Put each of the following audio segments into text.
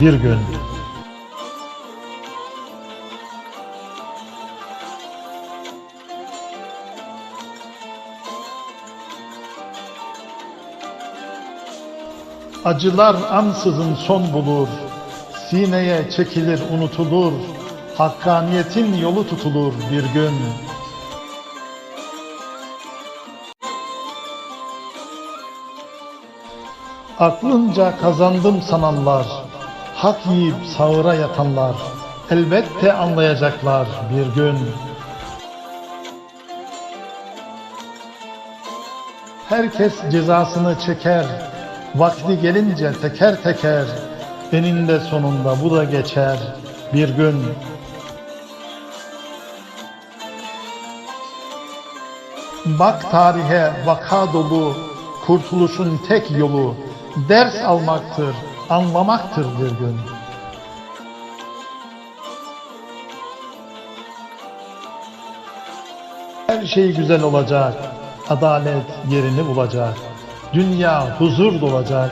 bir gün. Acılar ansızın son bulur, sineye çekilir unutulur, hakkaniyetin yolu tutulur bir gün. Aklınca kazandım sananlar, hak yiyip sağıra yatanlar, elbette anlayacaklar bir gün. Herkes cezasını çeker, vakti gelince teker teker, eninde sonunda bu da geçer bir gün. Bak tarihe vaka dolu, kurtuluşun tek yolu, ders almaktır, anlamaktır bir gün. Her şey güzel olacak, adalet yerini bulacak, dünya huzur dolacak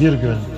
bir gün.